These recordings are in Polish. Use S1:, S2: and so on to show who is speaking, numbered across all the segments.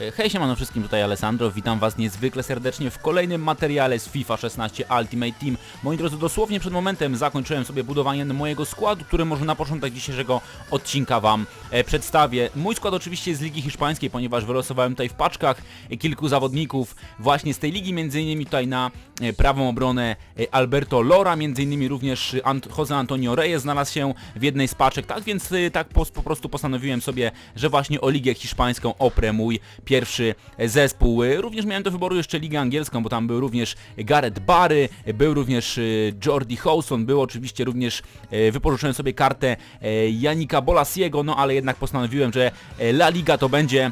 S1: E, Hej siemano wszystkim, tutaj Alessandro, witam was niezwykle serdecznie w kolejnym materiale z FIFA 16 Ultimate Team. Moi drodzy, dosłownie przed momentem zakończyłem sobie budowanie mojego składu, który może na początek dzisiejszego odcinka wam e, przedstawię. Mój skład oczywiście jest z Ligi Hiszpańskiej, ponieważ wylosowałem tutaj w paczkach kilku zawodników właśnie z tej ligi, między innymi tutaj na prawą obronę e, Alberto Lora, między innymi również Jose Antonio Reyes znalazł się w jednej z paczek, tak więc e, tak po, po prostu postanowiłem sobie, że właśnie o Ligę Hiszpańską oprę mój pierwszy zespół. Również miałem do wyboru jeszcze Ligę Angielską, bo tam był również Gareth Barry, był również e, Jordi Howson, był oczywiście również, e, wypożyczyłem sobie kartę e, Janika Bolasiego, no ale jednak postanowiłem, że e, La Liga to będzie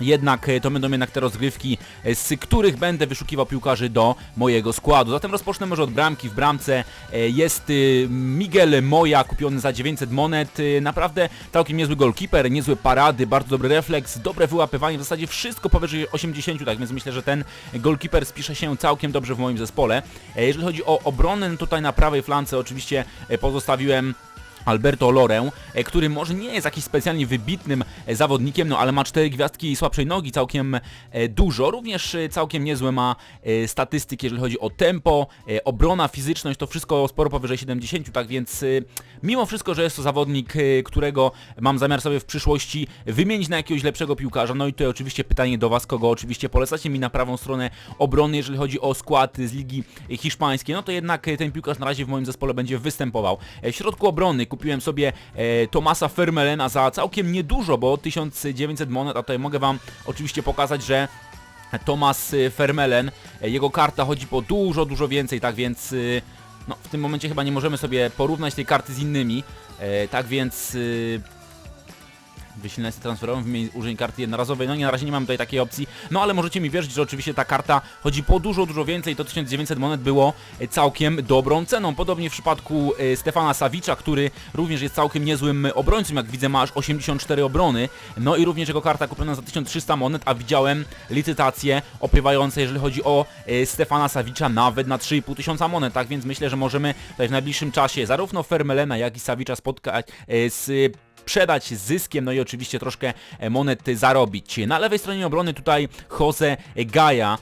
S1: jednak e, to będą jednak te rozgrywki, e, z których będę wyszukiwał piłkarzy do mojego składu. Zatem rozpocznę może od bramki. W bramce e, jest y, Miguel Moja, kupiony za 900 monet. Y, Naprawdę całkiem niezły golkiper, niezłe parady, bardzo dobry refleks, dobre wyłapywanie, w zasadzie wszystko powyżej 80, tak więc myślę, że ten golkiper spisze się całkiem dobrze w moim zespole. Jeżeli chodzi o obronę, no tutaj na prawej flance oczywiście pozostawiłem Alberto Lorę, e, który może nie jest jakiś specjalnie wybitnym e, zawodnikiem, no ale ma cztery gwiazdki słabszej nogi, całkiem e, dużo. Również całkiem niezłe ma statystyki, jeżeli chodzi o tempo, obrona, fizyczność, to wszystko sporo powyżej 70, tak więc mimo wszystko, że jest to zawodnik, którego mam zamiar sobie w przyszłości wymienić na jakiegoś lepszego piłkarza, no i tutaj oczywiście pytanie do Was, kogo oczywiście polecacie mi na prawą stronę obrony, jeżeli chodzi o skład z Ligi Hiszpańskiej, no to jednak ten piłkarz na razie w moim zespole będzie występował. W środku obrony kupiłem sobie e, Tomasa Fermelena za całkiem niedużo, bo 1900 monet, a tutaj mogę Wam oczywiście pokazać, że Tomas y, Fermelen, e, jego karta chodzi po dużo, dużo więcej, tak więc y, no, w tym momencie chyba nie możemy sobie porównać tej karty z innymi, e, tak więc y, wysilne transferową, wymienić użyć karty jednorazowej, no nie, na razie nie mam tutaj takiej opcji, no ale możecie mi wierzyć, że oczywiście ta karta chodzi po dużo, dużo więcej, to 1900 monet było e, całkiem dobrą ceną, podobnie w przypadku e, Stefana Savicza, który również jest całkiem niezłym obrońcą, jak widzę ma aż 84 obrony, no i również jego karta kupiona za 1300 monet, a widziałem licytacje opiewające, jeżeli chodzi o e, Stefana Savicza, nawet na 3500 monet, tak więc myślę, że możemy tutaj w najbliższym czasie zarówno Fermelena, jak i Savicza spotkać z sprzedać z zyskiem, no i oczywiście troszkę e, monet zarobić. Na lewej stronie obrony tutaj Jose Gaja.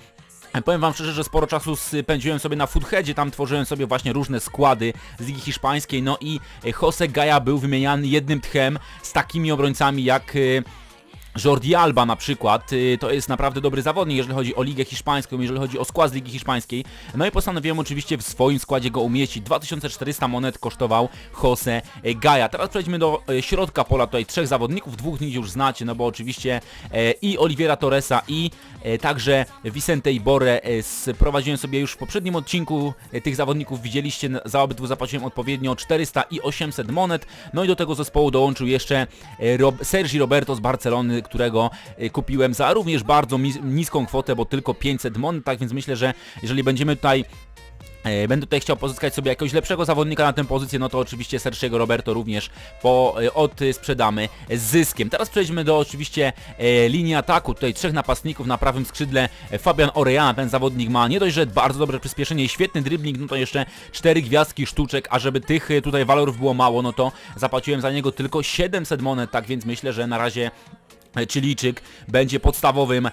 S1: Powiem wam szczerze, że sporo czasu spędziłem sobie na Footheadzie, tam tworzyłem sobie właśnie różne składy z Ligi Hiszpańskiej, no i Jose Gaja był wymieniany jednym tchem z takimi obrońcami jak... Jordi Alba na przykład, y, to jest naprawdę dobry zawodnik, jeżeli chodzi o Ligę Hiszpańską, jeżeli chodzi o skład z Ligi Hiszpańskiej. No i postanowiłem oczywiście w swoim składzie go umieścić. 2400 monet kosztował Jose Gaja. Teraz przejdźmy do e, środka pola, tutaj trzech zawodników, dwóch nich już znacie, no bo oczywiście e, i Oliviera Torresa i e, także Vicente Iborre sprowadziłem sobie już w poprzednim odcinku tych zawodników, widzieliście, za obydwu zapłaciłem odpowiednio 400 i 800 monet, no i do tego zespołu dołączył jeszcze Sergi Roberto z Barcelony, którego e, kupiłem za również bardzo niską kwotę, bo tylko 500 monet, tak więc myślę, że jeżeli będziemy tutaj E, Będę tutaj chciał pozyskać sobie jakiegoś lepszego zawodnika na tę pozycję, no to oczywiście Sergiego Roberto również po, e, od sprzedamy z zyskiem. Teraz przejdźmy do oczywiście e, linii ataku. Tutaj trzech napastników na prawym skrzydle. Fabian Orellana, ten zawodnik ma nie dość, że bardzo dobre przyspieszenie świetny dribbling, no to jeszcze cztery gwiazdki sztuczek, a żeby tych tutaj walorów było mało, no to zapłaciłem za niego tylko 700 monet, tak więc myślę, że na razie Chilijczyk będzie podstawowym e,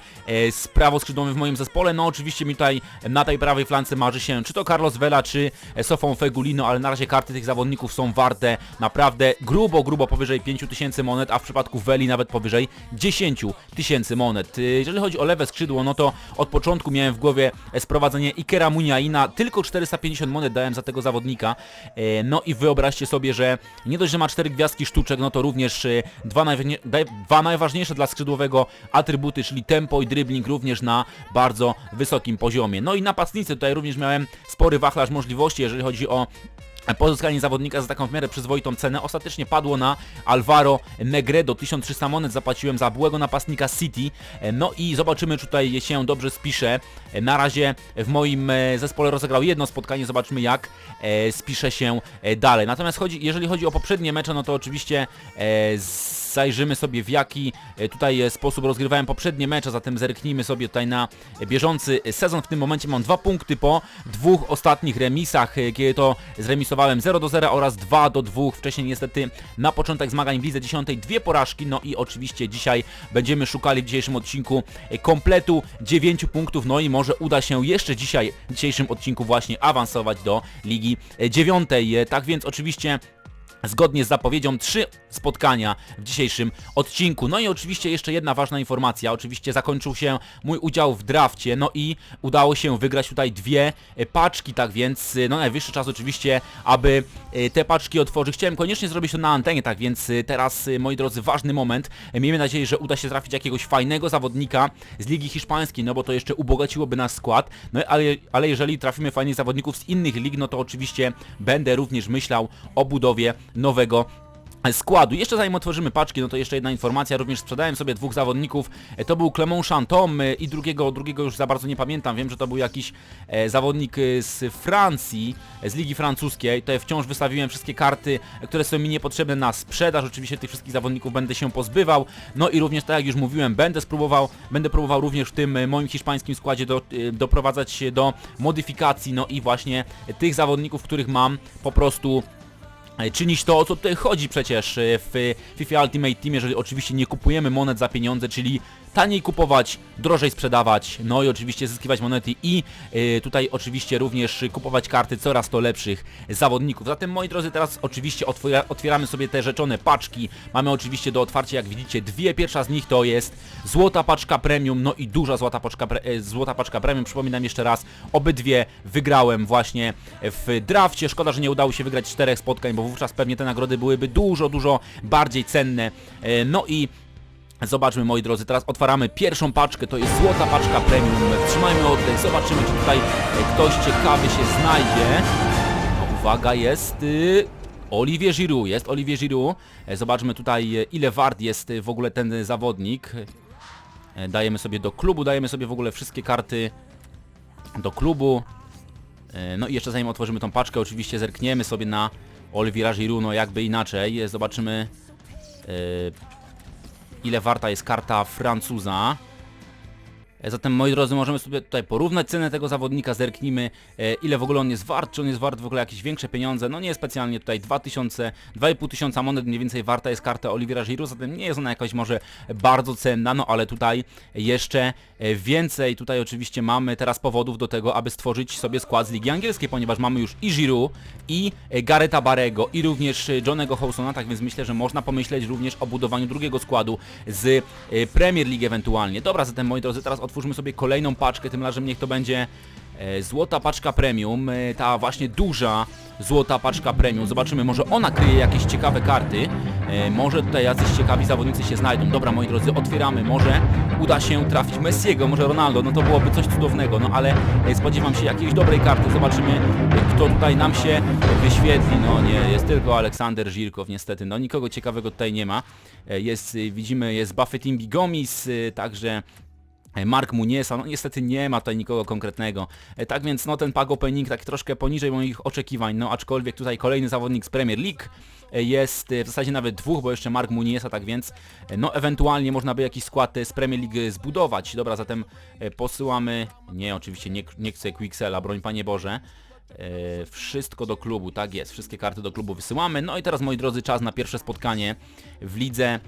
S1: z prawoskrzydłowym w moim zespole. No oczywiście mi tutaj na tej prawej flance marzy się czy to Carlos Vela, czy e, Sofą Fegulino, ale na razie karty tych zawodników są warte naprawdę grubo, grubo powyżej 5000 monet, a w przypadku Veli nawet powyżej 10 tysięcy monet. E, Jeżeli chodzi o lewe skrzydło, no to od początku miałem w głowie e, sprowadzenie Ikera Muniaina, tylko 450 monet dałem za tego zawodnika. E, No i wyobraźcie sobie, że nie dość, że ma 4 gwiazdki sztuczek, no to również e, dwa, daj- dwa najważniejsze dla skrzydłowego atrybuty, czyli tempo i dribbling również na bardzo wysokim poziomie. No i napastnicy tutaj również miałem spory wachlarz możliwości, jeżeli chodzi o Pozyskanie zawodnika za taką w miarę przyzwoitą cenę ostatecznie padło na Alvaro Negredo. 1300 monet zapłaciłem za byłego napastnika City. No i zobaczymy, czy tutaj się dobrze spisze. Na razie w moim e, zespole rozegrał jedno spotkanie, zobaczmy jak e, spisze się e, dalej. Natomiast chodzi, jeżeli chodzi o poprzednie mecze, no to oczywiście zajrzymy sobie w jaki tutaj sposób rozgrywałem poprzednie mecze, zatem zerknijmy sobie tutaj na bieżący sezon. W tym momencie mam dwa punkty po dwóch ostatnich remisach, kiedy to zremisowałem odnotowałem 0 do 0 oraz 2 do 2. Wcześniej niestety na początek zmagań w lidze 10 dwie porażki, no i oczywiście dzisiaj będziemy szukali w dzisiejszym odcinku e, kompletu 9 punktów, no i może uda się jeszcze dzisiaj, w dzisiejszym odcinku właśnie awansować do Ligi 9. Tak więc oczywiście Zgodnie z zapowiedzią trzy spotkania w dzisiejszym odcinku. No i oczywiście jeszcze jedna ważna informacja. Oczywiście zakończył się mój udział w drafcie, no i udało się wygrać tutaj dwie e, paczki, tak więc e, no najwyższy czas oczywiście, aby e, te paczki otworzyć. Chciałem koniecznie zrobić to na antenie, tak więc teraz, moi drodzy, ważny moment. Miejmy nadzieję, że uda się trafić jakiegoś fajnego zawodnika z Ligi Hiszpańskiej, no bo to jeszcze ubogaciłoby nasz skład. No ale, ale jeżeli trafimy fajnych zawodników z innych lig, no to oczywiście będę również myślał o budowie nowego składu. Jeszcze zanim otworzymy paczki, no to jeszcze jedna informacja, również sprzedałem sobie dwóch zawodników, e, to był Clement Chantom e, i drugiego, drugiego już za bardzo nie pamiętam, wiem, że to był jakiś e, zawodnik z Francji, z Ligi Francuskiej, to wciąż wystawiłem wszystkie karty, które są mi niepotrzebne na sprzedaż, oczywiście tych wszystkich zawodników będę się pozbywał, no i również tak jak już mówiłem, będę spróbował, będę próbował również w tym moim hiszpańskim składzie do, doprowadzać się do modyfikacji, no i właśnie tych zawodników, których mam po prostu czynić to, o co tutaj chodzi przecież e, w FIFA Ultimate Team, jeżeli oczywiście nie kupujemy monet za pieniądze, czyli taniej kupować, drożej sprzedawać, no i oczywiście zyskiwać monety i y, tutaj oczywiście również kupować karty coraz to lepszych zawodników. Zatem moi drodzy, teraz oczywiście otwiera, otwieramy sobie te rzeczone paczki. Mamy oczywiście do otwarcia, jak widzicie, dwie. Pierwsza z nich to jest złota paczka premium, no i duża złota paczka, e, złota paczka premium. Przypominam jeszcze raz, obydwie wygrałem właśnie w drafcie. Szkoda, że nie udało się wygrać czterech spotkań, bo wówczas pewnie te nagrody byłyby dużo, dużo bardziej cenne. E, no i Zobaczmy moi drodzy, teraz otwaramy pierwszą paczkę, to jest złota paczka premium. Trzymajmy oddech, zobaczymy czy tutaj ktoś ciekawy się znajdzie. No, uwaga, jest y, Olivier Giroud, jest Olivier Giroud. E, zobaczmy tutaj e, ile wart jest w ogóle ten zawodnik. E, dajemy sobie do klubu, dajemy sobie w ogóle wszystkie karty do klubu. No i jeszcze zanim otworzymy tą paczkę, oczywiście zerkniemy sobie na Oliviera Giroud, no jakby inaczej. Zobaczymy ile warta jest karta Francuza. E, zatem moi drodzy, możemy sobie tutaj porównać cenę tego zawodnika, zerknijmy e, ile w ogóle on jest wart, czy on jest wart w ogóle jakieś większe pieniądze, no nie specjalnie tutaj 2000, 2,5 tysiąca monet mniej więcej warta jest karta Oliviera Giroud, zatem nie jest ona jakaś może bardzo cenna, no ale tutaj jeszcze e, więcej, tutaj oczywiście mamy teraz powodów do tego, aby stworzyć sobie skład z Ligi Angielskiej, ponieważ mamy już i Giroud, i Gareta Barego, i również Johnego Howsona, tak więc myślę, że można pomyśleć również o budowaniu drugiego składu z Premier League ewentualnie. Dobra, zatem moi drodzy, teraz otwórzmy sobie kolejną paczkę, tym razem niech to będzie e, złota paczka premium, e, ta właśnie duża złota paczka premium. Zobaczymy, może ona kryje jakieś ciekawe karty, e, może tutaj jacyś ciekawi zawodnicy się znajdą. Dobra, moi drodzy, otwieramy, może uda się trafić Messiego, może Ronaldo, no to byłoby coś cudownego, no ale spodziewam się jakiejś dobrej karty. Zobaczymy, kto tutaj nam się wyświetli. No nie, jest tylko Aleksander Żirkow, niestety, no nikogo ciekawego tutaj nie ma. Jest, widzimy, jest Buffetimbi Gomis, także Mark Muniesa, no niestety nie ma tutaj nikogo konkretnego. E, tak więc no ten pack opening tak troszkę poniżej moich oczekiwań, no aczkolwiek tutaj kolejny zawodnik z Premier League e, jest w zasadzie nawet dwóch, bo jeszcze Mark Muniesa, tak więc no ewentualnie można by jakiś skład z Premier League zbudować. Dobra, zatem posyłamy, nie oczywiście nie, nie chcę Quicksela, broń Panie Boże, wszystko do klubu, tak jest, wszystkie karty do klubu wysyłamy. No i teraz moi drodzy czas na pierwsze spotkanie w lidze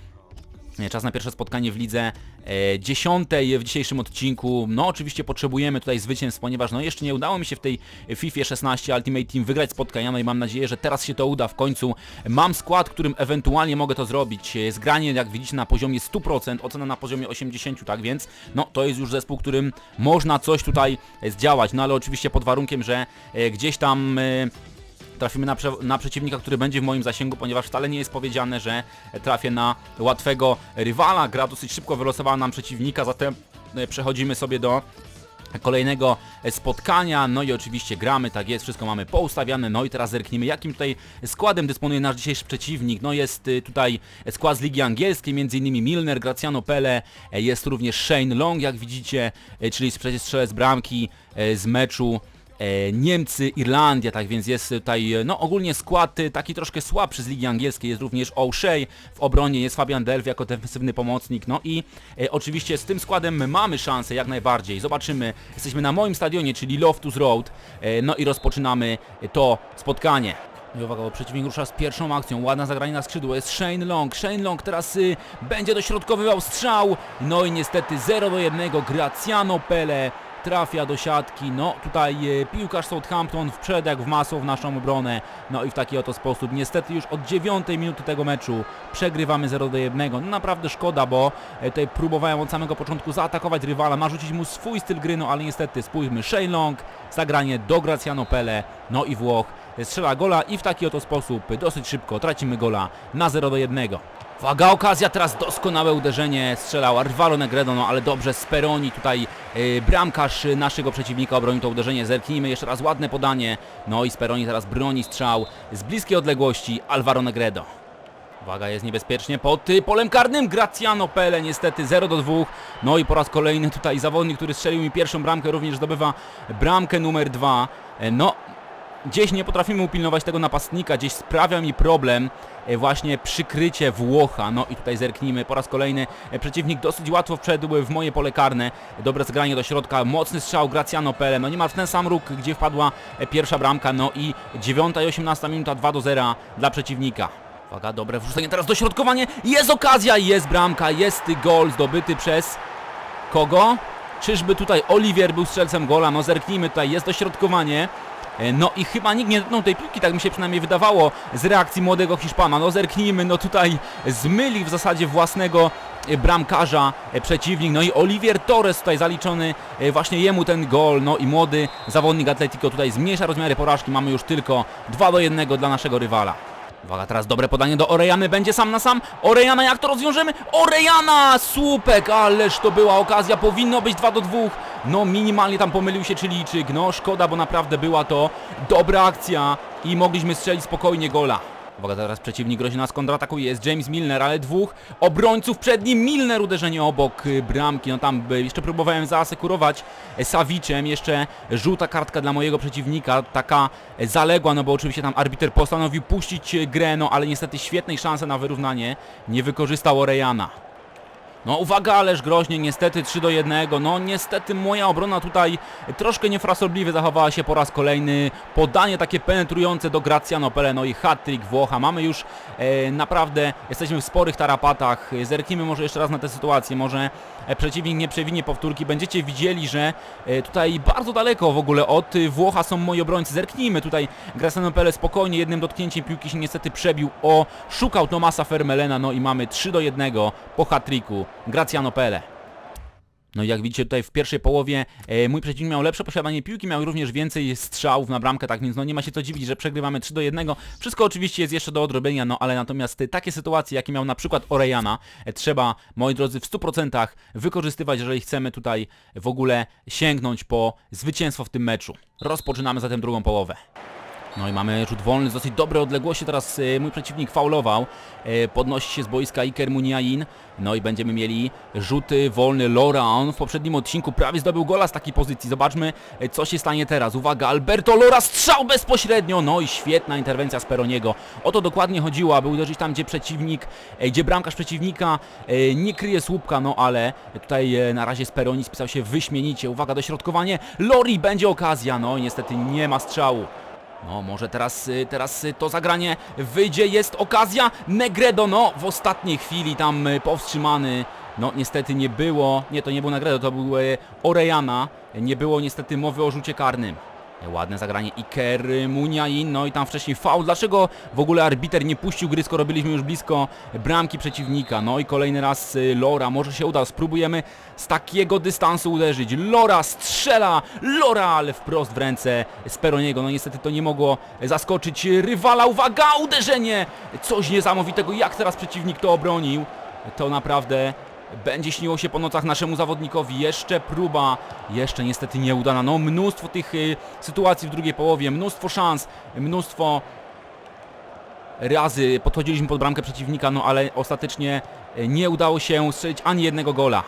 S1: Czas na pierwsze spotkanie w lidze e, dziesiątej w dzisiejszym odcinku. No oczywiście potrzebujemy tutaj zwycięstw, ponieważ no jeszcze nie udało mi się w tej FIFA 16 Ultimate Team wygrać spotkania, no i mam nadzieję, że teraz się to uda w końcu. Mam skład, którym ewentualnie mogę to zrobić. Zgranie jak widzicie na poziomie 100%, ocena na poziomie 80, tak więc no to jest już zespół, którym można coś tutaj zdziałać, no ale oczywiście pod warunkiem, że e, gdzieś tam e, trafimy na, na, przeciwnika, który będzie w moim zasięgu, ponieważ wcale nie jest powiedziane, że trafię na łatwego rywala. Gra dosyć szybko wylosowała nam przeciwnika, zatem e, przechodzimy sobie do kolejnego spotkania, no i oczywiście gramy, tak jest, wszystko mamy poustawiane, no i teraz zerknijmy, jakim tutaj składem dysponuje nasz dzisiejszy przeciwnik, no jest y, tutaj skład z Ligi Angielskiej, m.in. Milner, Graciano Pele, e, jest również Shane Long, jak widzicie, e, czyli strzelec bramki z meczu E, Niemcy, Irlandia, tak więc jest tutaj no ogólnie skład y, taki troszkę słabszy z Ligi Angielskiej, jest również O'Shea, w obronie jest Fabian Delv jako defensywny pomocnik, no i e, oczywiście z tym składem mamy szansę jak najbardziej, zobaczymy, jesteśmy na moim stadionie, czyli Loftus Road, e, no i rozpoczynamy to spotkanie. No i uwaga, bo przeciwnik rusza z pierwszą akcją. Ładna zagranie na skrzydło. Jest Shane Long. Shane Long teraz y, będzie dośrodkowywał strzał. No i niestety 0 do 1. Graciano Pele trafia do siatki. No tutaj y, piłkarz Southampton wszedł jak w masło w naszą obronę. No i w taki oto sposób. Niestety już od 9 minuty tego meczu przegrywamy 0 do 1. No naprawdę szkoda, bo e, tutaj próbowałem od samego początku zaatakować rywala, narzucić mu swój styl gry, no ale niestety spójrzmy. Shane Long, zagranie do Graciano Pele. No i Włoch strzela gola i w taki oto sposób dosyć szybko tracimy gola na 0 do 1. Uwaga, okazja, teraz doskonałe uderzenie, strzelał Arvalo Negredo, no ale dobrze, Speroni tutaj bramkarz naszego przeciwnika obronił to uderzenie, zerknijmy, jeszcze raz ładne podanie, no i Speroni teraz broni strzał z bliskiej odległości Alvaro Negredo. Uwaga, jest niebezpiecznie pod polem karnym. Graciano Pele niestety 0 do 2. No i po raz kolejny tutaj zawodnik, który strzelił mi pierwszą bramkę, również zdobywa bramkę numer 2. No, gdzieś nie potrafimy upilnować tego napastnika, gdzieś sprawia mi problem e, właśnie przykrycie Włocha. No i tutaj zerknijmy po raz kolejny. E, Przeciwnik dosyć łatwo wszedł w moje pole karne. Dobre zagranie do środka, mocny strzał Graciano Pele. No niemal w ten sam róg, gdzie wpadła e, pierwsza bramka. No i 9 i 18 minuta 2 do 0 dla przeciwnika. Uwaga, dobre wrzucenie, teraz dośrodkowanie. Jest okazja, jest bramka, jest gol zdobyty przez kogo? Czyżby tutaj Oliwier był strzelcem gola? No zerknijmy tutaj, jest dośrodkowanie. E, No i chyba nikt nie dotknął tej piłki, tak mi się przynajmniej wydawało z reakcji młodego Hiszpana. No zerknijmy, no tutaj zmylił w zasadzie własnego e, bramkarza e, przeciwnik. No i Olivier Torres tutaj zaliczony, właśnie jemu ten gol. No i młody zawodnik Atletico tutaj zmniejsza rozmiary porażki. Mamy już tylko 2 do 1 dla naszego rywala. Uwaga, teraz dobre podanie do Orejany, będzie sam na sam. Orejana, jak to rozwiążemy? Orejana! Słupek, ależ to była okazja, powinno być 2 do 2. No minimalnie tam pomylił się Chilijczyk, no szkoda, bo naprawdę była to dobra akcja i mogliśmy strzelić spokojnie gola. Uwaga, teraz przeciwnik grozi nas kontratakuje, jest James Milner, ale dwóch obrońców przed nim. Milner uderzenie obok y, bramki, no tam jeszcze próbowałem zaasekurować e, Saviczem, jeszcze żółta kartka dla mojego przeciwnika, taka e, zaległa, no bo oczywiście tam arbiter postanowił puścić e, grę, no ale niestety świetnej szansy na wyrównanie nie wykorzystał Orejana. No uwaga, ależ groźnie, niestety 3 do 1. No niestety moja obrona tutaj troszkę niefrasobliwie zachowała się po raz kolejny. Podanie takie penetrujące do Graciano Pele, no i hat-trick Włocha. Mamy już e, naprawdę, jesteśmy w sporych tarapatach. Zerknijmy może jeszcze raz na tę sytuację, może e, przeciwnik nie przewinie powtórki. Będziecie widzieli, że e, tutaj bardzo daleko w ogóle od Włocha są moi obrońcy. Zerknijmy tutaj, Graciano Pele spokojnie jednym dotknięciem piłki się niestety przebił o, szukał Tomasa Fermelena, no i mamy 3 do 1 po hat-tricku. Graciano Pele. No i jak widzicie tutaj w pierwszej połowie e, mój przeciwnik miał lepsze posiadanie piłki, miał również więcej strzałów na bramkę, tak więc no nie ma się co dziwić, że przegrywamy 3 do 1. Wszystko oczywiście jest jeszcze do odrobienia, no ale natomiast e, takie sytuacje, jakie miał na przykład Orejana, e, trzeba, moi drodzy, w 100% wykorzystywać, jeżeli chcemy tutaj w ogóle sięgnąć po zwycięstwo w tym meczu. Rozpoczynamy zatem drugą połowę. No i mamy rzut wolny z dosyć dobrej odległości, teraz e, mój przeciwnik faulował, e, podnosi się z boiska Iker Muniain, no i będziemy mieli rzuty wolny Lora, on w poprzednim odcinku prawie zdobył gola z takiej pozycji, zobaczmy e, co się stanie teraz, uwaga, Alberto Lora, strzał bezpośrednio, no i świetna interwencja z Peroniego, o to dokładnie chodziło, aby uderzyć tam, gdzie przeciwnik, e, gdzie bramkarz przeciwnika e, nie kryje słupka, no ale tutaj e, na razie Speroni spisał się wyśmienicie, uwaga, dośrodkowanie, Lori, będzie okazja, no i niestety nie ma strzału. No, może teraz, y, teraz y, to zagranie wyjdzie, jest okazja. Negredo, no, w ostatniej chwili tam y, powstrzymany. No, niestety nie było, nie, to nie był Negredo, to był Orejana. Nie było niestety mowy o rzucie karnym. Ładne zagranie Iker Muniain, no i tam wcześniej faul. Dlaczego w ogóle arbiter nie puścił gry, skoro byliśmy już blisko bramki przeciwnika? No i kolejny raz y, Lora, może się uda, spróbujemy z takiego dystansu uderzyć. Lora strzela, Lora, ale wprost w ręce Speroniego. No niestety to nie mogło zaskoczyć rywala. Uwaga, uderzenie! Coś niesamowitego, jak teraz przeciwnik to obronił. To naprawdę będzie śniło się po nocach naszemu zawodnikowi. Jeszcze próba, jeszcze niestety nieudana. No mnóstwo tych y, sytuacji w drugiej połowie, mnóstwo szans, mnóstwo razy podchodziliśmy pod bramkę przeciwnika, no ale ostatecznie y, nie udało się strzelić ani jednego gola.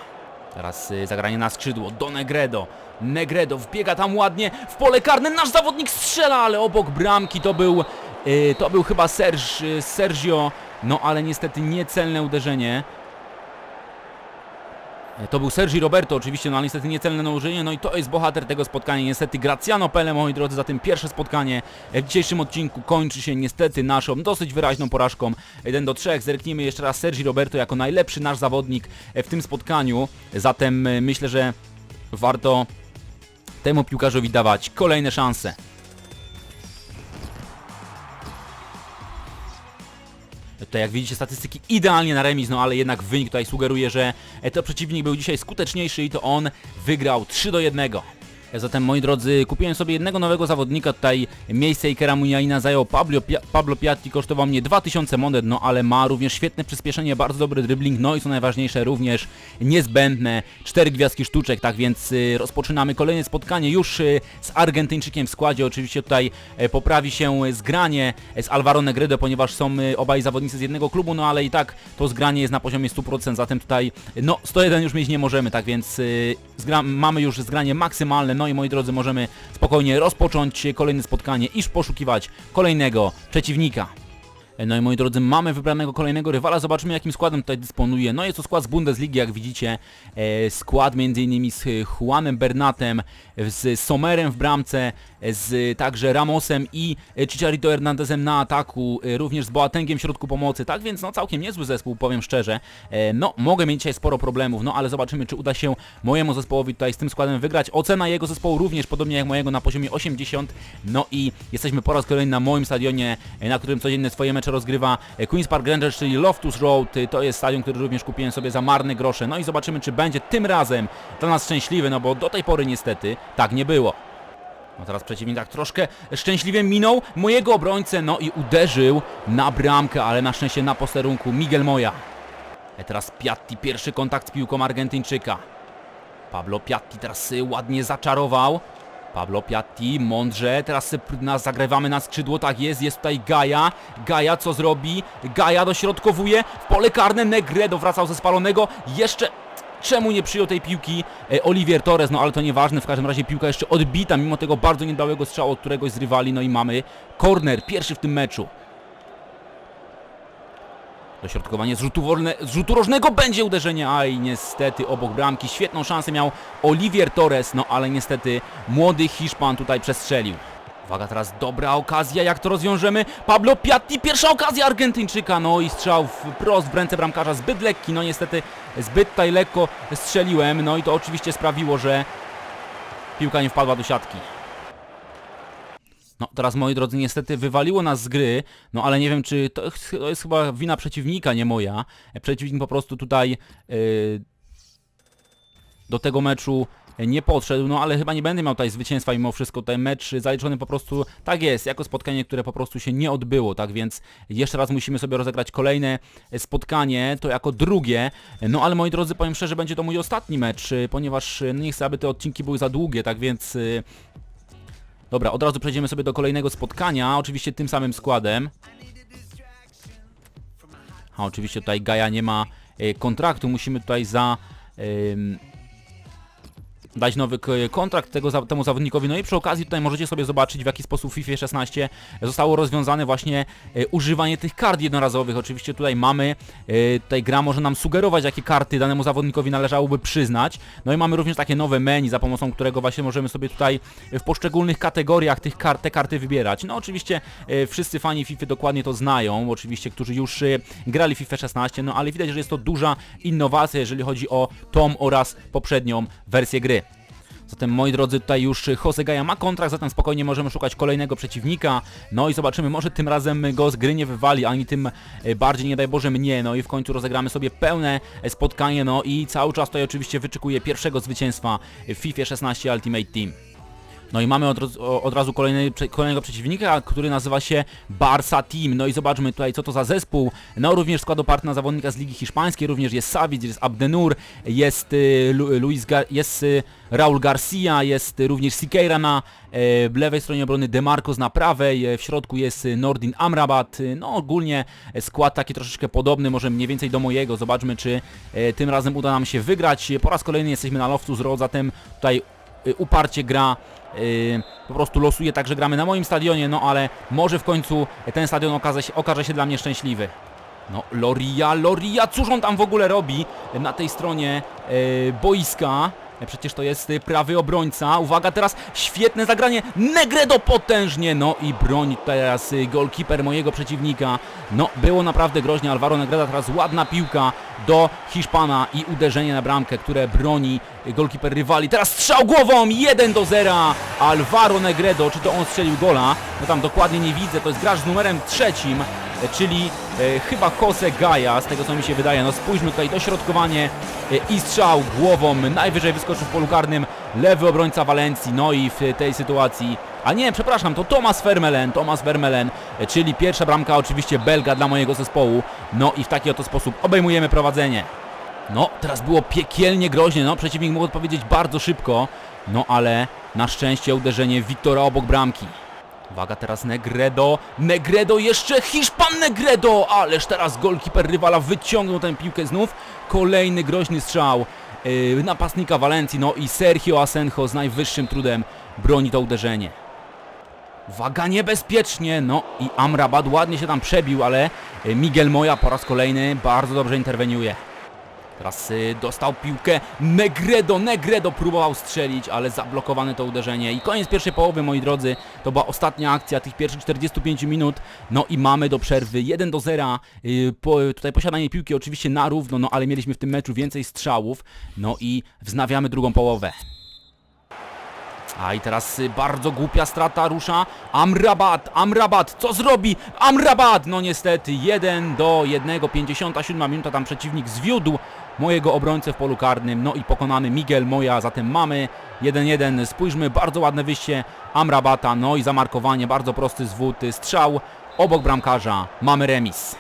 S1: Teraz y, zagranie na skrzydło do Negredo. Negredo wbiega tam ładnie w pole karne. Nasz zawodnik strzela, ale obok bramki to był, y, to był chyba Serge, y, Sergio. No ale niestety niecelne uderzenie. E, To był Sergi Roberto, oczywiście, no ale niestety niecelne nałożenie, no i to jest bohater tego spotkania, niestety Graciano Pele, moi drodzy, za tym pierwsze spotkanie w dzisiejszym odcinku kończy się niestety naszą dosyć wyraźną porażką 1 do 3. Zerknijmy jeszcze raz Sergi Roberto jako najlepszy nasz zawodnik e, w tym spotkaniu, zatem e, myślę, że warto temu piłkarzowi dawać kolejne szanse. Tutaj jak widzicie statystyki idealnie na remis, no ale jednak wynik tutaj sugeruje, że e, to przeciwnik był dzisiaj skuteczniejszy i to on wygrał 3 do 1. Zatem moi drodzy, kupiłem sobie jednego nowego zawodnika, tutaj miejsce Ikera Muniaina zajął Pablo, Pia Pablo Piatti, kosztował mnie 2000 monet, no ale ma również świetne przyspieszenie, bardzo dobry dribbling, no i co najważniejsze również niezbędne 4 gwiazdki sztuczek, tak więc y, rozpoczynamy kolejne spotkanie już y, z Argentyńczykiem w składzie, oczywiście tutaj y, poprawi się zgranie z Alvaro Negredo, ponieważ są y, obaj zawodnicy z jednego klubu, no ale i tak to zgranie jest na poziomie 100%, zatem tutaj no 101 już mieć nie możemy, tak więc mamy już zgranie maksymalne, no i moi drodzy możemy spokojnie rozpocząć kolejne spotkanie i poszukiwać kolejnego przeciwnika. No i moi drodzy, mamy wybranego kolejnego rywala, zobaczymy jakim składem tutaj dysponuje. No jest to skład z Bundesligi, jak widzicie, e, skład m.in. z Juanem Bernatem, z Somerem w bramce, z także Ramosem i Chicharito Hernandezem na ataku, e, również z Boatengiem w środku pomocy, tak więc no całkiem niezły zespół, powiem szczerze. E, no, mogę mieć dzisiaj sporo problemów, no ale zobaczymy, czy uda się mojemu zespołowi tutaj z tym składem wygrać. Ocena jego zespołu również, podobnie jak mojego, na poziomie 80. No i jesteśmy po raz kolejny na moim stadionie, na którym codziennie swoje mecze rozgrywa e, Queen's Park Rangers, czyli Loftus Road. To jest stadion, który również kupiłem sobie za marne grosze. No i zobaczymy, czy będzie tym razem dla nas szczęśliwy, no bo do tej pory niestety tak nie było. No teraz przeciwnik tak troszkę szczęśliwie minął mojego obrońcę, no i uderzył na bramkę, ale na szczęście na posterunku Miguel Moya. E teraz Piatti, pierwszy kontakt z piłką Argentyńczyka. Pablo Piatti teraz ładnie zaczarował. Pablo Piatti, mądrze, teraz nas zagrywamy na skrzydło, tak jest, jest tutaj Gaja. Gaja co zrobi? Gaja dośrodkowuje, w pole karne Negredo wracał ze spalonego, jeszcze... Czemu nie przyjął tej piłki e, Olivier Torres? No ale to nieważne, w każdym razie piłka jeszcze odbita, mimo tego bardzo niedałego strzału od któregoś z rywali, no i mamy corner, pierwszy w tym meczu. Dośrodkowanie z rzutu, wolne, z rzutu rożnego będzie uderzenie, aj niestety obok bramki. Świetną szansę miał Olivier Torres, no ale niestety młody Hiszpan tutaj przestrzelił. Uwaga, teraz dobra okazja, jak to rozwiążemy? Pablo Piatti, pierwsza okazja Argentyńczyka, no i strzał wprost w ręce bramkarza, zbyt lekki, no niestety zbyt tutaj lekko strzeliłem, no i to oczywiście sprawiło, że piłka nie wpadła do siatki. No teraz moi drodzy, niestety wywaliło nas z gry, no ale nie wiem czy to, to jest chyba wina przeciwnika, nie moja. Przeciwnik po prostu tutaj yy, do tego meczu nie podszedł, no ale chyba nie będę miał tutaj zwycięstwa mimo wszystko, tutaj mecz zaliczony po prostu, tak jest, jako spotkanie, które po prostu się nie odbyło, tak więc jeszcze raz musimy sobie rozegrać kolejne spotkanie, to jako drugie, no ale moi drodzy, powiem szczerze, będzie to mój ostatni mecz, y, ponieważ y, nie chcę, aby te odcinki były za długie, tak więc... Dobra, od razu przejdziemy sobie do kolejnego spotkania, oczywiście tym samym składem. A oczywiście tutaj Gaja nie ma e, kontraktu, musimy tutaj za... dać nowy kontrakt tego, temu zawodnikowi. No i przy okazji tutaj możecie sobie zobaczyć w jaki sposób w FIFA 16 zostało rozwiązane właśnie e, używanie tych kart jednorazowych. Oczywiście tutaj mamy, e, tutaj gra może nam sugerować jakie karty danemu zawodnikowi należałoby przyznać. No i mamy również takie nowe menu, za pomocą którego właśnie możemy sobie tutaj w poszczególnych kategoriach tych kart, te karty wybierać. No oczywiście e, wszyscy fani FIFA dokładnie to znają, oczywiście, którzy już grali FIFA 16, no ale widać, że jest to duża innowacja, jeżeli chodzi o tą oraz poprzednią wersję gry. Zatem moi drodzy, tutaj już Jose Gaja ma kontrakt, zatem spokojnie możemy szukać kolejnego przeciwnika. No i zobaczymy, może tym razem go z gry nie wywali, ani tym e, bardziej nie daj Boże mnie. No i w końcu rozegramy sobie pełne e, spotkanie, no i cały czas tutaj oczywiście wyczekuję pierwszego zwycięstwa w FIFA 16 Ultimate Team. No i mamy od, od razu kolejny, kolejnego przeciwnika, który nazywa się Barca Team. No i zobaczmy tutaj co to za zespół. No również skład oparty na zawodnika z Ligi Hiszpańskiej, również jest Savic, jest Abdenur, jest y, Lu, Luis jest y, Raul Garcia, jest również Siqueira na e, lewej stronie obrony, Demarcos na prawej, e, w środku jest Nordin Amrabat. No ogólnie skład taki troszeczkę podobny, może mniej więcej do mojego. Zobaczmy czy e, tym razem uda nam się wygrać. Po raz kolejny jesteśmy na Loftus Road, zatem tutaj uparcie gra, y, po prostu losuje tak, że gramy na moim stadionie, no ale może w końcu ten stadion okaże się, okaże się dla mnie szczęśliwy. No, Loria, Loria, cóż on tam w ogóle robi na tej stronie e, boiska? Przecież to jest prawy obrońca. Uwaga, teraz świetne zagranie. Negredo potężnie. No i broni teraz golkiper mojego przeciwnika. No, było naprawdę groźnie. Alvaro Negreda teraz ładna piłka do Hiszpana i uderzenie na bramkę, które broni golkiper rywali. Teraz strzał głową 1 do 0. Alvaro Negredo, czy to on strzelił gola? No tam dokładnie nie widzę. To jest gracz z numerem trzecim czyli e, chyba Jose Gaja, z tego co mi się wydaje. No spójrzmy tutaj, dośrodkowanie e, i strzał głową, najwyżej wyskoczył w polu karnym lewy obrońca Walencji, no i w tej sytuacji, a nie, przepraszam, to Thomas Vermelen, Thomas Vermelen, e, czyli pierwsza bramka oczywiście Belga dla mojego zespołu, no i w taki oto sposób obejmujemy prowadzenie. No, teraz było piekielnie groźnie, no, przeciwnik mógł odpowiedzieć bardzo szybko, no ale na szczęście uderzenie Wiktora obok bramki. Uwaga teraz Negredo, Negredo jeszcze Hiszpan Negredo, ależ teraz golkiper rywala wyciągnął tę piłkę znów. Kolejny groźny strzał yy, napastnika Walencji, no i Sergio Asenjo z najwyższym trudem broni to uderzenie. Uwaga, niebezpiecznie, no i Amrabat ładnie się tam przebił, ale y, Miguel Moya po raz kolejny bardzo dobrze interweniuje. Teraz y, dostał piłkę Negredo, Negredo próbował strzelić, ale zablokowane to uderzenie. I koniec pierwszej połowy, moi drodzy. To była ostatnia akcja tych pierwszych 45 minut. No i mamy do przerwy 1 do 0. Y, po, tutaj posiadanie piłki oczywiście na równo, no ale mieliśmy w tym meczu więcej strzałów. No i wznawiamy drugą połowę. A i teraz y, bardzo głupia strata rusza. Amrabat, Amrabat, co zrobi? Amrabat! No niestety, 1 do 1, 57 minuta tam przeciwnik zwiódł mojego obrońcę w polu karnym. No i pokonany Miguel Moja, zatem mamy 1-1. Spójrzmy, bardzo ładne wyjście Amrabata, no i zamarkowanie, bardzo prosty zwód, y, strzał obok bramkarza. Mamy remis.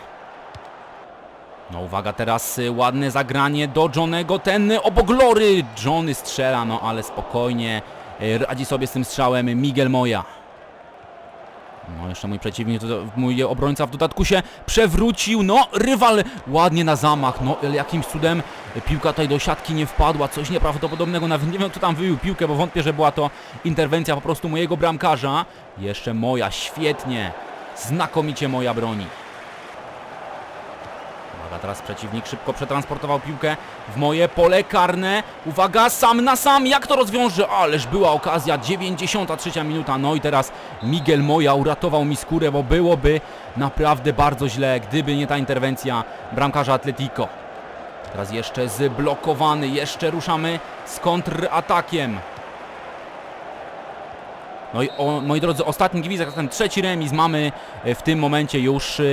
S1: No uwaga teraz, y, ładne zagranie do Johnego, ten obok Lory. Johnny strzela, no ale spokojnie. Y, Radzi sobie z tym strzałem Miguel Moja. No jeszcze mój przeciwnik, mój obrońca w dodatku się przewrócił. No rywal ładnie na zamach. No jakimś cudem piłka tutaj do siatki nie wpadła. Coś nieprawdopodobnego. Nawet nie wiem kto tam wybił piłkę, bo wątpię, że była to interwencja po prostu mojego bramkarza. Jeszcze Moja, świetnie. Znakomicie Moja broni. Uwaga, teraz przeciwnik szybko przetransportował piłkę w moje pole karne. Uwaga, sam na sam, jak to rozwiąże? Ależ była okazja, 93 minuta. No i teraz Miguel Moja uratował mi skórę, bo byłoby naprawdę bardzo źle, gdyby nie ta interwencja bramkarza Atletico. Teraz jeszcze zblokowany, jeszcze ruszamy z kontratakiem. No i o, moi drodzy, ostatni gwizdek, zatem trzeci remis mamy e, w tym momencie już e,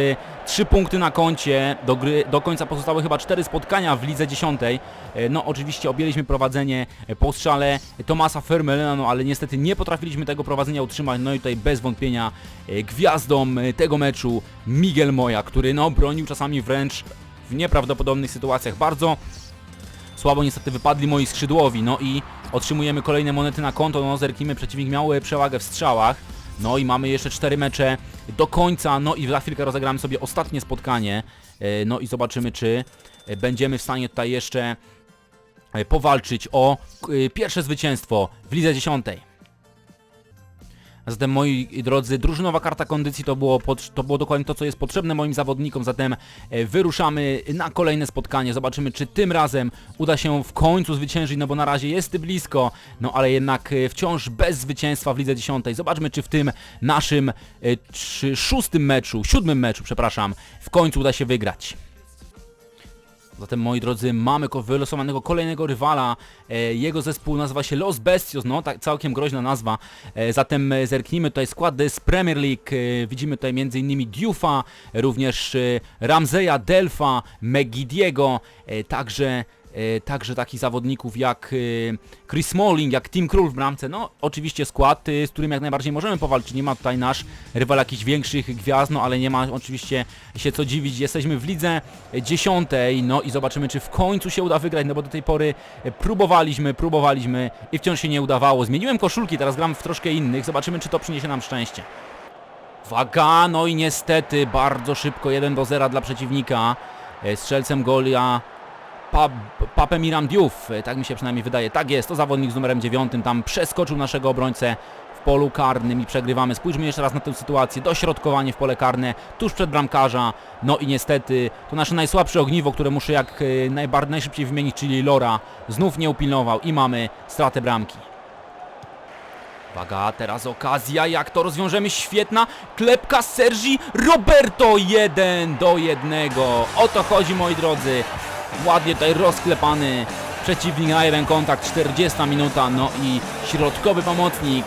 S1: trzy punkty na koncie. Do, gry, do końca pozostały chyba cztery spotkania w lidze dziesiątej. E, No oczywiście objęliśmy prowadzenie po strzale Tomasa Fermelena, no ale niestety nie potrafiliśmy tego prowadzenia utrzymać. No i tutaj bez wątpienia gwiazdą tego meczu Miguel Moya, który no bronił czasami wręcz w nieprawdopodobnych sytuacjach. Bardzo Słabo niestety wypadli moi skrzydłowi, no i otrzymujemy kolejne monety na konto, no zerknijmy, przeciwnik miał e, przewagę w strzałach. No i mamy jeszcze 4 mecze do końca, no i za chwilkę rozegramy sobie ostatnie spotkanie. E, no i zobaczymy, czy e, będziemy w stanie tutaj jeszcze powalczyć o pierwsze zwycięstwo w Lidze 10. Zatem moi drodzy, drużynowa karta kondycji to było, to było dokładnie to, co jest potrzebne moim zawodnikom, zatem e, wyruszamy na kolejne spotkanie, zobaczymy czy tym razem uda się w końcu zwyciężyć, no bo na razie jest blisko, no ale jednak e, wciąż bez zwycięstwa w lidze dziesiątej. Zobaczmy czy w tym naszym e, trzy, szóstym meczu, siódmym meczu, przepraszam, w końcu uda się wygrać. Zatem moi drodzy, mamy wylosowanego kolejnego rywala. E, jego zespół nazywa się Los Bestios, no tak całkiem groźna nazwa. E, zatem e, zerknijmy tutaj składy z Premier League. Widzimy tutaj m.in. Diouf'a, również Ramzeya, Delfa, Megidiego, także także takich zawodników jak e, Chris Smalling, jak Tim Król w bramce. No oczywiście skład, e, z którym jak najbardziej możemy powalczyć. Nie ma tutaj nasz rywal jakichś większych gwiazd, no ale nie ma oczywiście się co dziwić. Jesteśmy w lidze dziesiątej, no i zobaczymy czy w końcu się uda wygrać, no bo do tej pory e, próbowaliśmy, próbowaliśmy i wciąż się nie udawało. Zmieniłem koszulki, teraz gram w troszkę innych, zobaczymy czy to przyniesie nam szczęście. Uwaga, no i niestety bardzo szybko 1 do 0 dla przeciwnika. E, Strzelcem golia Pape Miram Diouf, tak mi się przynajmniej wydaje. Tak jest, to zawodnik z numerem 9 tam przeskoczył naszego obrońcę w polu karnym i przegrywamy. Spójrzmy jeszcze raz na tę sytuację. Dośrodkowanie w pole karne, tuż przed bramkarza. No i niestety to nasze najsłabsze ogniwo, które muszę jak e, najbar- najszybciej wymienić, czyli Lora. Znów nie upilnował i mamy stratę bramki. Uwaga, teraz okazja, jak to rozwiążemy, świetna klepka Sergi Roberto, 1 do 1. O to chodzi, moi drodzy. Ładnie tutaj rozklepany przeciwnik na jeden kontakt, 40 minuta, no i środkowy pomocnik.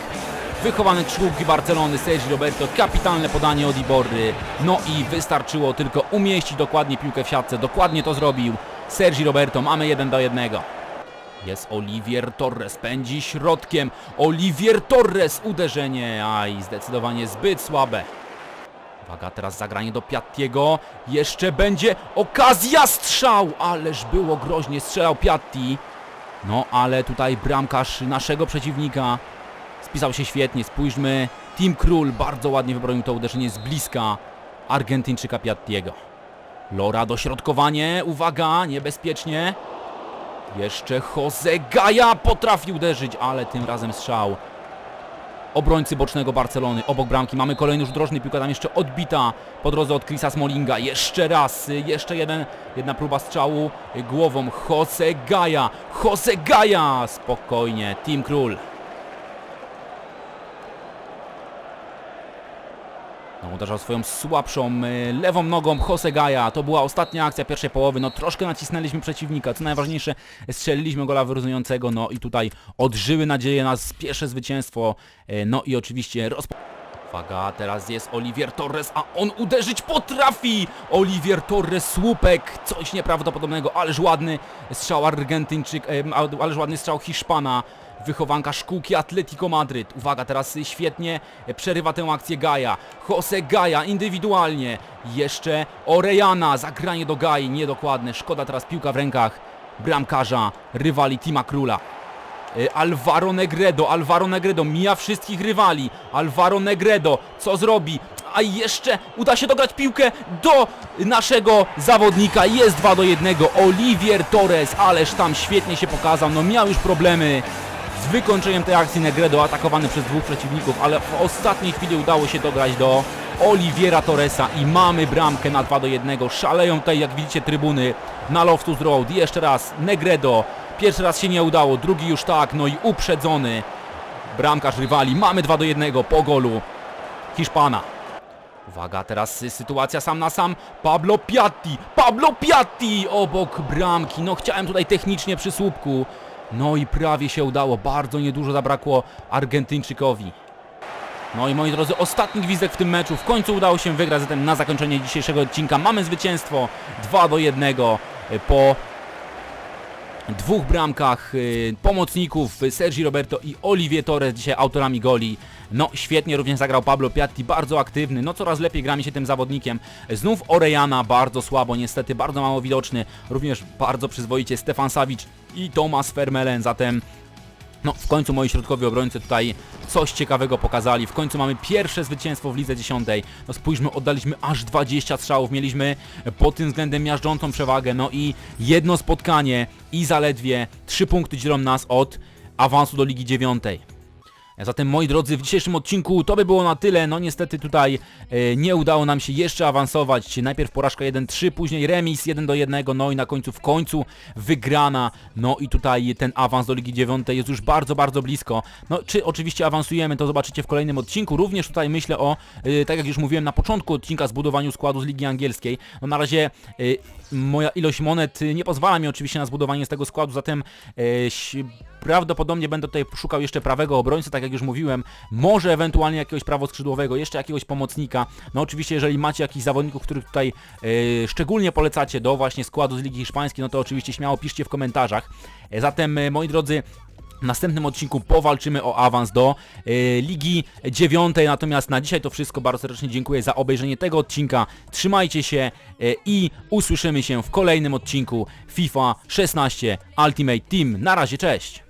S1: Wychowany szkółki Barcelony, Sergi Roberto, kapitalne podanie od Iborry. No i wystarczyło tylko umieścić dokładnie piłkę w siatce, dokładnie to zrobił. Sergi Roberto, mamy 1 do 1. Jest Olivier Torres, pędzi środkiem. Olivier Torres, uderzenie, aj, zdecydowanie zbyt słabe. Uwaga, teraz zagranie do Piattiego. Jeszcze będzie okazja, strzał! Ależ było groźnie, strzelał Piatti. No, ale tutaj bramkarz naszego przeciwnika spisał się świetnie. Spójrzmy, Team Król bardzo ładnie wybronił to uderzenie z bliska Argentyńczyka Piattiego. Lora, dośrodkowanie, uwaga, niebezpiecznie. Jeszcze Jose Gaja potrafi uderzyć, ale tym razem strzał. Obrońcy bocznego Barcelony, obok bramki. Mamy kolejny rzut rożny, piłka tam jeszcze odbita po drodze od Chrisa Smolinga. Jeszcze raz, jeszcze jeden, jedna próba strzału głową. Jose Gaja, Jose Gaja! Spokojnie, Team Król. No, uderzał swoją słabszą y, lewą nogą Jose Gaja. To była ostatnia akcja pierwszej połowy. No troszkę nacisnęliśmy przeciwnika. Co najważniejsze, strzeliliśmy gola wyrównującego. No i tutaj odżyły nadzieje na pierwsze zwycięstwo. Y, No i oczywiście rozpo... Uwaga, teraz jest Olivier Torres, a on uderzyć potrafi! Olivier Torres, słupek, coś nieprawdopodobnego, ależ ładny strzał Argentyńczyk, ależ ładny strzał Hiszpana, wychowanka szkółki Atletico Madryt. Uwaga, teraz świetnie e, przerywa tę akcję Gaja. Jose Gaja indywidualnie, jeszcze Orejana, zagranie do Gai, niedokładne, szkoda teraz piłka w rękach bramkarza, rywali Tima Króla. Y, Alvaro Negredo, Alvaro Negredo mija wszystkich rywali. Alvaro Negredo, co zrobi? A jeszcze uda się dograć piłkę do naszego zawodnika. Jest 2 do 1. Olivier Torres, ależ tam świetnie się pokazał. No miał już problemy z wykończeniem tej akcji Negredo, atakowany przez dwóch przeciwników, ale w ostatniej chwili udało się dograć do Oliviera Torresa i mamy bramkę na 2 do 1. Szaleją tutaj, jak widzicie, trybuny na Loftus Road. Jeszcze raz Negredo. Pierwszy raz się nie udało, drugi już tak, no i uprzedzony bramkarz rywali. Mamy 2 do 1 po golu Hiszpana. Uwaga, teraz sytuacja sam na sam. Pablo Piatti, Pablo Piatti obok bramki. No chciałem tutaj technicznie przy słupku. No i prawie się udało, bardzo niedużo zabrakło Argentyńczykowi. No i moi drodzy, ostatni gwizdek w tym meczu. W końcu udało się wygrać, zatem na zakończenie dzisiejszego odcinka mamy zwycięstwo 2 do 1 y, po dwóch bramkach y, pomocników y, Sergi Roberto i Olivier Torres dzisiaj autorami goli. No świetnie również zagrał Pablo Piatti, bardzo aktywny, no coraz lepiej gra mi się tym zawodnikiem. Znów Orejana, bardzo słabo, niestety bardzo mało widoczny, również bardzo przyzwoicie Stefan Savic i Tomas Vermeulen, zatem no, w końcu moi środkowi obrońcy tutaj coś ciekawego pokazali. W końcu mamy pierwsze zwycięstwo w lidze 10. No spójrzmy, oddaliśmy aż 20 strzałów, mieliśmy pod tym względem miażdżącą przewagę. No i jedno spotkanie i zaledwie 3 punkty dzielą nas od awansu do Ligi 9. Zatem moi drodzy, w dzisiejszym odcinku to by było na tyle. No niestety tutaj e, nie udało nam się jeszcze awansować. Najpierw porażka 1-3, później remis 1-1, no i na końcu w końcu wygrana. No i tutaj ten awans do Ligi 9 jest już bardzo, bardzo blisko. No czy oczywiście awansujemy, to zobaczycie w kolejnym odcinku. Również tutaj myślę o, e, tak jak już mówiłem na początku odcinka, zbudowaniu składu z Ligi Angielskiej. No na razie e, moja ilość monet e, nie pozwala mi oczywiście na zbudowanie z tego składu, zatem e, Prawdopodobnie będę tutaj szukał jeszcze prawego obrońcy, tak jak już mówiłem, może ewentualnie jakiegoś prawoskrzydłowego, jeszcze jakiegoś pomocnika. No oczywiście, jeżeli macie jakichś zawodników, których tutaj e, szczególnie polecacie do właśnie składu z Ligi Hiszpańskiej, no to oczywiście śmiało piszcie w komentarzach. E, zatem, e, moi drodzy, w następnym odcinku powalczymy o awans do Ligi 9. Natomiast na dzisiaj to wszystko. Bardzo serdecznie dziękuję za obejrzenie tego odcinka. Trzymajcie się i usłyszymy się w kolejnym odcinku FIFA 16 Ultimate Team. Na razie, cześć!